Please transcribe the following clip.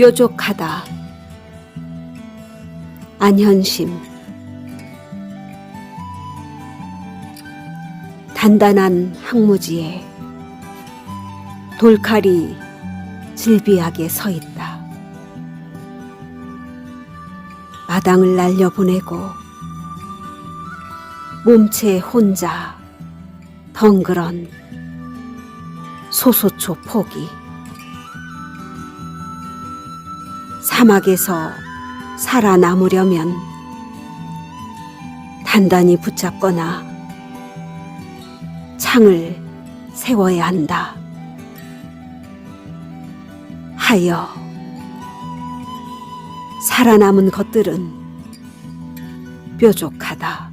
뾰족하다. 안현심 단단한 항무지에 돌칼이 질비하게 서 있다. 마당을 날려보내고 몸체 혼자 덩그런 소소초 포기 사막에서 살아남으려면 단단히 붙잡거나 창을 세워야 한다. 하여 살아남은 것들은 뾰족하다.